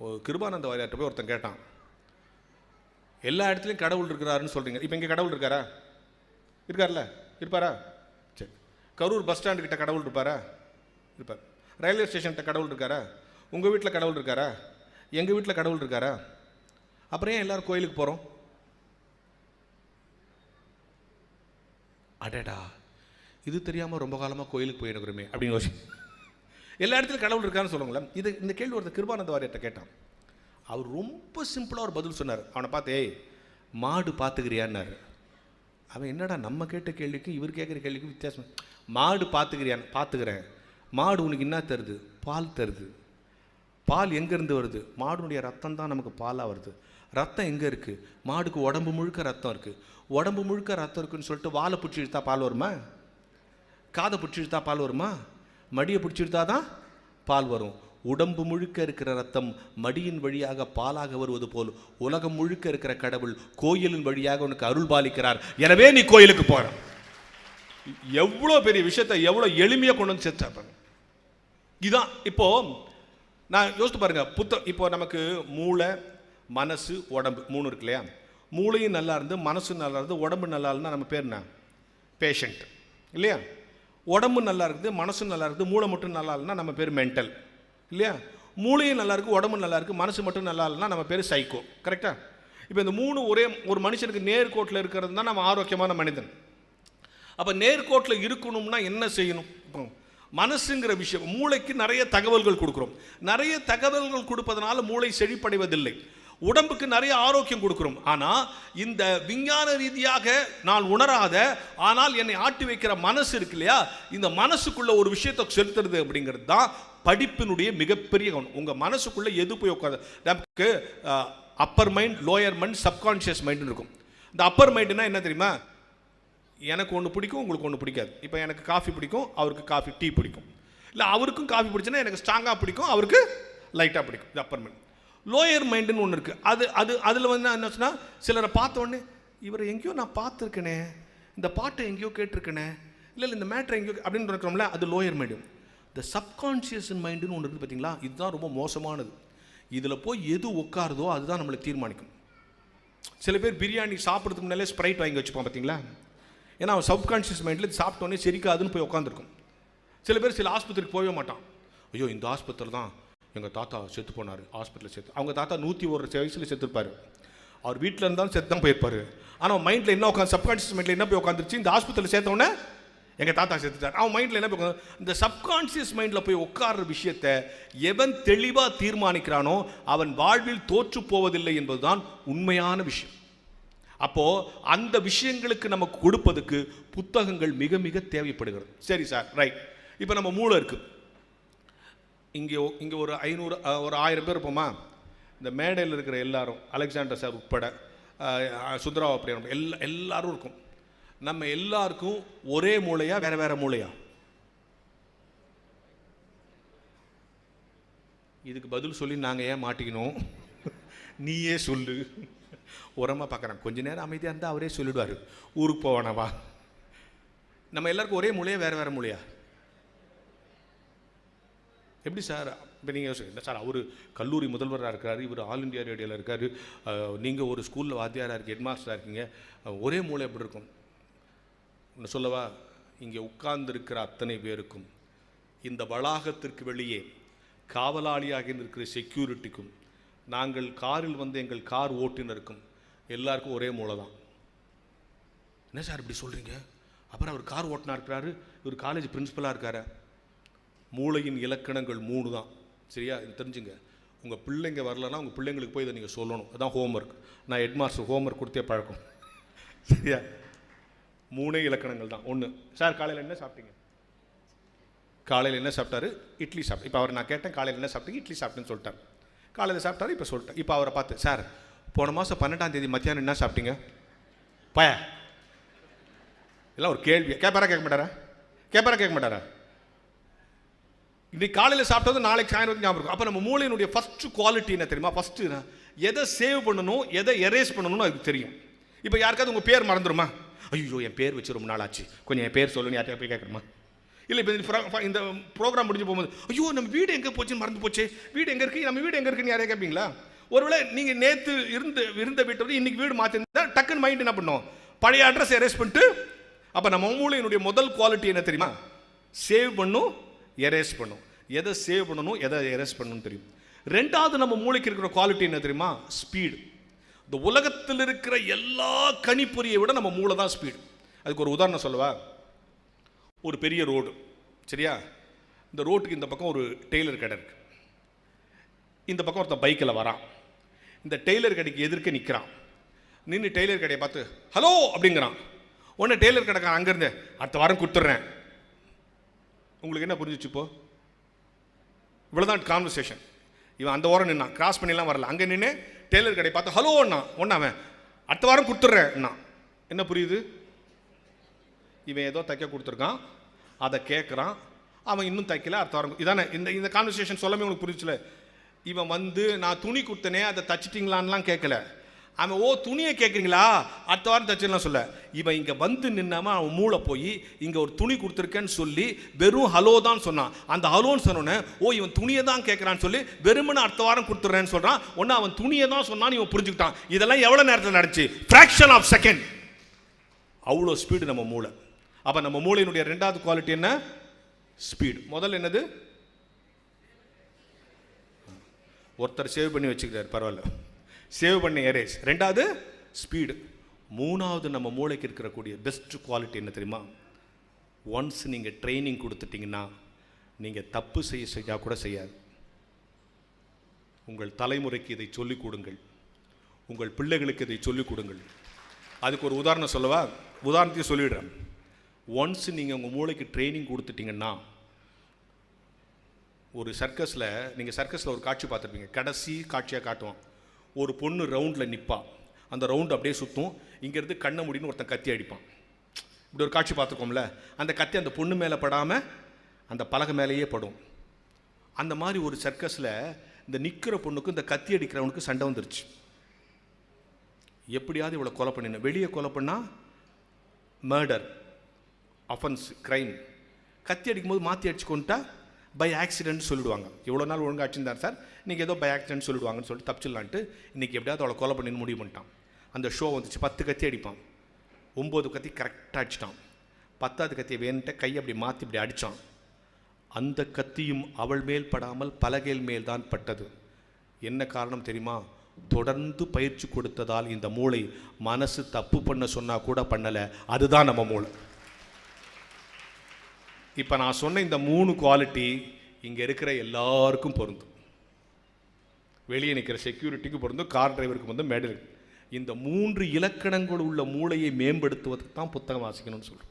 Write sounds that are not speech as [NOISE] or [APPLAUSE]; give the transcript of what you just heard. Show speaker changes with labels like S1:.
S1: கிருபானந்த வாரியார்ட்ட போய் ஒருத்தன் கேட்டான் எல்லா இடத்துலையும் கடவுள் இருக்கிறாருன்னு சொல்கிறீங்க இப்போ இங்கே கடவுள் இருக்காரா? இருக்கார்ல. இருப்பாரா? சரி கரூர் பஸ் ஸ்டாண்டு கிட்ட கடவுள் இருப்பாரா? இருப்பார். ரயில்வே ஸ்டேஷன்கிட்ட கடவுள் இருக்காரா? உங்கள் வீட்டில் கடவுள் இருக்காரா? எங்கள் வீட்டில் கடவுள் இருக்காரா? அப்புறம் ஏன் எல்லோரும் கோயிலுக்கு போகிறோம் அடடா. இது தெரியாமல் ரொம்ப காலமாக கோயிலுக்கு போயிருக்கிறோமே. அப்படின்னு யோசி எல்லா இடத்துலையும் கடவுள் இருக்கான்னு சொல்லுங்களேன் இது இந்த கேள்வி ஒருத்தர் கிருபானந்த வாரியத்தை கேட்டான். அவர் ரொம்ப சிம்பிளாக ஒரு பதில் சொன்னார். அவனை பார்த்து ஏய் மாடு பார்த்துக்கிறியான்னாரு. அவன் என்னடா நம்ம கேட்ட கேள்விக்கும் இவர் கேட்குற கேள்விக்கும் வித்தியாசம். மாடு பார்த்துக்கிறியான் பார்த்துக்கிறேன். மாடு உனக்கு என்ன தருது? பால் தருது. பால் எங்கேருந்து வருது? மாடுனுடைய ரத்தம் தான் நமக்கு பாலாக வருது. ரத்தம் எங்கே இருக்குது மாடுக்கு உடம்பு முழுக்க ரத்தம் இருக்குது உடம்பு முழுக்க ரத்தம் இருக்குன்னு சொல்லிட்டு வாழை பிடிச்சி இழுத்தா பால் வருமா? காதை பிடிச்சி இழுத்தா பால் வருமா? மடியை பிடிச்சிருந்தா தான் பால் வரும். உடம்பு முழுக்க இருக்கிற ரத்தம் மடியின் வழியாக பாலாக வருவது போல் உலகம் முழுக்க இருக்கிற கடவுள் கோயிலின் வழியாக உனக்கு அருள் பாலிக்கிறார். எனவே நீ கோயிலுக்கு போற. எவ்வளோ பெரிய விஷயத்தை எவ்வளோ எளிமையாக கொண்டு வந்து சேர்த்தாப்பாங்க இதுதான் இப்போ நான் யோசித்து பாருங்க புத்த இப்போ நமக்கு மூளை மனசு உடம்பு மூணு இருக்கு இல்லையா? மூளையும் நல்லா இருந்து மனசும் நல்லா இருந்து உடம்பு நல்லா இருந்தால் நம்ம பேர் என்ன? பேஷண்ட் இல்லையா? உடம்பு நல்லா இருக்குது மனசு நல்லா இருக்குது மூளை மட்டும் நல்லா இல்லைன்னா நம்ம பேர் மென்டல் இல்லையா? மூளையும் நல்லா இருக்குது உடம்பு நல்லா இருக்குது மனசு மட்டும் நல்லா இல்லைன்னா நம்ம பேர் சைக்கோ கரெக்டாக இப்போ இந்த மூணு ஒரே ஒரு மனுஷனுக்கு நேர்கோட்டில் இருக்கிறது தான் நம்ம ஆரோக்கியமான மனிதன். அப்போ நேர்கோட்டில் இருக்கணும்னா என்ன செய்யணும்? இப்போ மனசுங்கிற விஷயம் மூளைக்கு நிறைய தகவல்கள் கொடுக்குறோம். நிறைய தகவல்கள் கொடுப்பதனால மூளை செழிப்படைவதில்லை. உடம்புக்கு நிறைய ஆரோக்கியம் கொடுக்குறோம். ஆனால் இந்த விஞ்ஞான ரீதியாக நான் உணராத ஆனால் என்னை ஆட்டி வைக்கிற மனசு இருக்கு இல்லையா? இந்த மனசுக்குள்ள ஒரு விஷயத்தை செலுத்துறது அப்படிங்கிறது தான் படிப்பினுடைய மிகப்பெரிய கவனம். உங்கள் மனசுக்குள்ளே எது போய் உட்காது நமக்கு upper mind lower mind subconscious மைண்டுன்னு இருக்கும். இந்த அப்பர் மைண்டுனா என்ன தெரியுமா? எனக்கு ஒன்று பிடிக்கும் உங்களுக்கு ஒன்று பிடிக்காது. இப்போ எனக்கு காஃபி பிடிக்கும் அவருக்கு காஃபி டீ பிடிக்கும். இல்லை அவருக்கும் காஃபி பிடிச்சுன்னா எனக்கு ஸ்ட்ராங்காக பிடிக்கும் அவருக்கு லைட்டாக பிடிக்கும். இது அப்பர் மைண்ட் லோயர் மைண்டுன்னு ஒன்று இருக்குது அது அது அதில் வந்து என்ன சொன்னால் சிலரை பார்த்த உடனே இவரை எங்கேயோ நான் பார்த்துருக்கேனே இந்த பாட்டை எங்கேயோ கேட்டிருக்கேனே இல்லை இல்லை இந்த மேட்ரு எங்கேயோ அப்படின்னு இருக்கிறோம்ல அது லோயர் மைண்டு இந்த சப்கான்ஷியஸ் மைண்டுன்னு ஒன்று இருக்குது பார்த்தீங்களா இதுதான் ரொம்ப மோசமானது. இதில் போய் எது உட்காருதோ அதுதான் நம்மளை தீர்மானிக்கும். சில பேர் பிரியாணி சாப்பிட்றதுக்கு முன்னாலே ஸ்ப்ரைட் வாங்கி வச்சுப்பான் பார்த்தீங்களா ஏன்னா அவன் சப்கான்ஷியஸ் மைண்டில் சாப்பிட்டோன்னே செரிக்காதுன்னு போய் உட்காந்துருக்கும் சில பேர் சில ஆஸ்பத்திரிக்கு போகவே மாட்டான். ஐயோ இந்த ஆஸ்பத்திரி தான் எங்கள் தாத்தா செத்து போனார் ஹாஸ்பிட்டலில் செத்து. அவங்க தாத்தா நூற்றி ஒரு வயசில் செத்துருப்பார். அவர் வீட்டில் இருந்தாலும் செத்து தான் போயிருப்பார் ஆனால் மைண்டில் என்ன உட்காந்து சப்கான்ஷியஸ் மைண்டில் என்ன போய் உட்காந்துருச்சு? இந்த ஹாஸ்பிட்டலில் சேர்த்தோன்னே எங்கள் தாத்தா செத்துட்டார். அவன் மைண்டில் என்ன போய் இந்த சப்கான்ஷியஸ் மைண்டில் போய் உட்கார்ற விஷயத்தை எவன் தெளிவாக தீர்மானிக்கிறானோ அவன் வாழ்வில் தோற்று போவதில்லை என்பதுதான் உண்மையான விஷயம். அப்போது அந்த விஷயங்களுக்கு நமக்கு கொடுப்பதுக்கு புத்தகங்கள் மிக மிக தேவைப்படுகிறது. சரி சார் ரைட் இப்போ நம்ம மூளை இருக்குது இங்கே இங்கே ஒரு ஐநூறு ஒரு ஆயிரம் பேர் இருப்போமா? இந்த மேடையில் இருக்கிற எல்லாரும் அலெக்சாண்டர் சார் உட்பட சுந்தரா அப்படியே எல்லா எல்லாரும் இருக்கும். நம்ம எல்லாருக்கும் ஒரே மூளையா வேற வேற மூளையா? இதுக்கு பதில் சொல்லி நாங்கள் ஏன் மாட்டிக்கணும்? [LAUGHS] நீயே சொல்லு. உரமாக பார்க்குறேன் கொஞ்ச நேரம் அமைதியாக இருந்தால் அவரே சொல்லிடுவார். ஊருக்கு போவானவா நம்ம எல்லாருக்கும் ஒரே மூலையா வேறு வேறு மூலையா எப்படி சார்? இப்போ நீங்கள் என்ன சார் அவர் கல்லூரி முதல்வராக இருக்கார் இவர் ஆல் இந்தியா ரேடியோவில் இருக்கார். நீங்கள் ஒரு ஸ்கூலில் வாத்தியாராக இருக்கு ஹெட்மாஸ்டராக இருக்கீங்க. ஒரே மூளை எப்படி இருக்கும்? ஒன்று சொல்லவா? இங்கே உட்கார்ந்திருக்கிற அத்தனை பேருக்கும் இந்த வளாகத்திற்கு வெளியே காவலாளியாக இருக்கிற செக்யூரிட்டிக்கும் நாங்கள் காரில் வந்து எங்கள் கார் ஓட்டுநருக்கும் எல்லாருக்கும் ஒரே மூளை தான். என்ன சார் இப்படி சொல்கிறீங்க அப்புறம் அவர் கார் ஓட்டினா இருக்கிறாரு இவர் காலேஜ் பிரின்ஸிபலாக இருக்காரு? மூளையின் இலக்கணங்கள் மூணு தான். சரியா? இது தெரிஞ்சுங்க. உங்கள் பிள்ளைங்க வரலன்னா உங்கள் பிள்ளைங்களுக்கு போய் இதை நீங்கள் சொல்லணும். அதான் ஹோம்ஒர்க் நான் ஹெட்மாஸ்டர் ஹோம்ஒர்க் கொடுத்தே பழக்கம். சரியா? மூணே இலக்கணங்கள் தான். ஒன்று சார் காலையில் என்ன சாப்பிட்டீங்க? காலையில் என்ன சாப்பிட்டாரு? இட்லி சாப்பிட்டு இப்போ அவர் நான் கேட்டேன் காலையில் என்ன சாப்பிட்டீங்க? இட்லி சாப்பிட்டேன்னு சொல்லிட்டார். காலையில் சாப்பிட்டாரு இப்போ சொல்லிட்டேன். இப்போ அவரை பார்த்து சார் போன மாதம் பன்னெண்டாம் தேதி மத்தியானம் என்ன சாப்பிட்டீங்க? பய. இதெல்லாம் ஒரு கேள்வி. கேட்பாரா கேட்க மாட்டாரா? கேட்பாரா கேட்க மாட்டாரா? இன்னைக்கு காலையில் சாப்பிட்டது நாளைக்கு சாயந்தரம் ஞாபகம் இருக்கும். அப்போ நம்ம மூளையினுடைய ஃபஸ்ட்டு குவாலிட்டி என்ன தெரியுமா? ஃபஸ்ட்டு எதை சேவ் பண்ணணும் எதை எரேஸ் பண்ணணும்னு அதுக்கு தெரியும். இப்போ யாருக்காவது உங்கள் பேர் மறந்துருமா? ஐயோ என் பேர் வச்சு ரொம்ப நாள் ஆச்சு. கொஞ்சம் என் பேர் சொல்லுன்னு யார்கிட்ட போய் கேட்கணுமா இல்லை இப்போ இந்த ப்ரோக்ராம் முடிஞ்சு போகும்போது ஐயோ நம்ம வீடு எங்கே போச்சுன்னு மறந்து போச்சு. வீடு எங்கே இருக்குது நம்ம வீடு எங்கே இருக்குன்னு யாரையா கேட்பீங்களா ஒருவேளை நீங்கள் நேற்று இருந்த இருந்த வீட்டை வந்து இன்னைக்கு வீடு மாற்றிருந்தா டக்குன்னு மைண்ட் என்ன பண்ணும்? பழைய அட்ரஸ் எரேஸ் பண்ணிட்டு அப்போ நம்ம மூளையினுடைய முதல் குவாலிட்டி என்ன தெரியுமா? சேவ் பண்ணும் எரேஸ் பண்ணும். எதை சேவ் பண்ணணும் எதை எரேஸ் பண்ணணும்னு தெரியும். ரெண்டாவது நம்ம மூளைக்கு இருக்கிற குவாலிட்டி என்ன தெரியுமா? ஸ்பீடு இந்த உலகத்தில் இருக்கிற எல்லா கணிப்பொறியை விட நம்ம மூளை தான் ஸ்பீடு அதுக்கு ஒரு உதாரணம் சொல்லவா? ஒரு பெரிய ரோடு சரியா? இந்த ரோட்டுக்கு இந்த பக்கம் ஒரு டெய்லர் கடை இருக்குது இந்த பக்கம் ஒருத்தன் பைக்கில் வரான். இந்த டெய்லர் கடைக்கு எதிர்க்க நிற்கிறான் நின்று டெய்லர் கடையை பார்த்து ஹலோ அப்படிங்கிறான். உடனே டெய்லர் கடைக்காரன் அங்கேருந்து அடுத்த வாரம் கொடுத்துட்றேன். உங்களுக்கு என்ன புரிஞ்சிச்சு இப்போ? இவ்வளோதான் கான்வர்சேஷன் இவன் அந்த ஓரம் நின்னான். கிராஸ் பண்ணிலாம் வரல. அங்கே நின்று டெய்லர் கடை பார்த்து ஹலோ அண்ணா. ஒன்றா அவன்? அடுத்த வாரம் கொடுத்துட்றேன். என்ன புரியுது? இவன் ஏதோ தைக்க கொடுத்துருக்கான். அதை கேட்குறான் அவன் இன்னும் தைக்கல. அடுத்த வாரம் இதானே இந்த இந்த கான்வர்சேஷன் சொல்லவே உங்களுக்கு புரிஞ்சில இவன் வந்து நான் துணி கொடுத்தனே அதை தச்சிட்டிங்களான்லாம் கேட்கல அவன் ஓ துணியை கேட்குறீங்களா அடுத்த வாரம் தச்சுலாம் சொல்ல இவன் இங்கே வந்து நின்னாமல் அவன் மூளை போய் இங்கே ஒரு துணி கொடுத்துருக்கேன்னு சொல்லி வெறும் ஹலோ தான் சொன்னான். அந்த ஹலோன்னு சொன்னோன்னே ஓ இவன் துணியை தான் கேட்குறான்னு சொல்லி வெறுமனு அடுத்த வாரம் கொடுத்துட்றேன்னு சொல்கிறான் ஒன்று அவன் துணியை தான் சொன்னான்னு இவன் புரிஞ்சுக்கிட்டான். இதெல்லாம் எவ்வளோ நேரத்தில் நடந்துச்சு? ஃப்ராக்ஷன் ஆஃப் செகண்ட் அவ்வளோ ஸ்பீடு நம்ம மூளை. அப்போ நம்ம மூளையினுடைய ரெண்டாவது குவாலிட்டி என்ன? ஸ்பீடு முதல்ல என்னது? ஒருத்தர் சேவ் பண்ணி வச்சுக்கிறார் பரவாயில்ல. சேவ் பண்ண எரேஸ் ரெண்டாவது ஸ்பீடு மூணாவது நம்ம மூளைக்கு இருக்கக்கூடிய பெஸ்ட் குவாலிட்டி என்ன தெரியுமா? ஒன்ஸ் நீங்கள் ட்ரைனிங் கொடுத்துட்டீங்கன்னா நீங்கள் தப்பு செய்ய செய்யா கூட செய்யாது. உங்கள் தலைமுறைக்கு இதை சொல்லிக் கொடுங்கள். உங்கள் பிள்ளைகளுக்கு இதை சொல்லிக் கொடுங்கள். அதுக்கு ஒரு உதாரணம் சொல்லவா? உதாரணத்தையும் சொல்லிடுறேன். ஒன்ஸ் நீங்கள் உங்கள் மூளைக்கு ட்ரைனிங் கொடுத்துட்டிங்கன்னா ஒரு சர்க்கஸில் நீங்கள் சர்க்கஸில் ஒரு காட்சி பார்த்துருப்பீங்க. கடைசி காட்சியாக காட்டுவான். ஒரு பொண்ணு ரவுண்டில் நிற்பா அந்த ரவுண்டு அப்படியே சுற்றும் இங்கேருந்து கண்ணை முடின்னு ஒருத்தன் கத்தி அடிப்பான். இப்படி ஒரு காட்சி பார்த்துருக்கோம்ல? அந்த கத்தி அந்த பொண்ணு மேலே படாமல் அந்த பலகை மேலேயே படும். அந்த மாதிரி ஒரு சர்க்கஸில் இந்த நிற்கிற பொண்ணுக்கும் இந்த கத்தி அடிக்கிறவனுக்கு சண்டை வந்துருச்சு. எப்படியாவது இவ்வளோ கொலை பண்ணிடணும். வெளியே கொலை பண்ணால் மர்டர் அஃபென்ஸ் க்ரைம் கத்தி அடிக்கும்போது மாற்றி அடிச்சு கொண்டுட்டா பை ஆக்சிடென்ட் சொல்லிடுவாங்க. இவ்வளோ நாள் ஒழுங்காக அடிச்சிருந்தார் சார். நீங்கள் ஏதோ பை ஆக்சிடென்ட் சொல்லிடுவாங்கன்னு சொல்லிட்டு தப்பிச்சிடலான்ட்டு இன்றைக்கி எப்படியாவது அவளை கொலை பண்ணின்னு முடிவு பண்ணிட்டான். அந்த ஷோ வந்துச்சு. பத்து கத்தி அடிப்பான். ஒம்பது கத்தி கரெக்டாக அடிச்சிட்டான். பத்தாவது கத்தியை வேணுன்ட்டு கையை அப்படி மாற்றி இப்படி அடித்தான் அந்த கத்தியும் அவள் மேல் படாமல் பலகையில் மேல் தான் பட்டது. என்ன காரணம் தெரியுமா? தொடர்ந்து பயிற்சி கொடுத்ததால் இந்த மூளை மனசு தப்பு பண்ண சொன்னால் கூட பண்ணலை. அதுதான் நம்ம மூளை. இப்போ நான் சொன்ன இந்த மூணு குவாலிட்டி இங்கே இருக்கிற எல்லாருக்கும் பொருந்தும். வெளியே நிற்கிற செக்யூரிட்டிக்கு பொருந்தும் கார் டிரைவருக்கு வந்து மேடல் இந்த மூன்று இலக்கணங்கள் உள்ள மூளையை மேம்படுத்துவதற்கு தான் புத்தகம் வாசிக்கணும்னு சொல்கிறோம்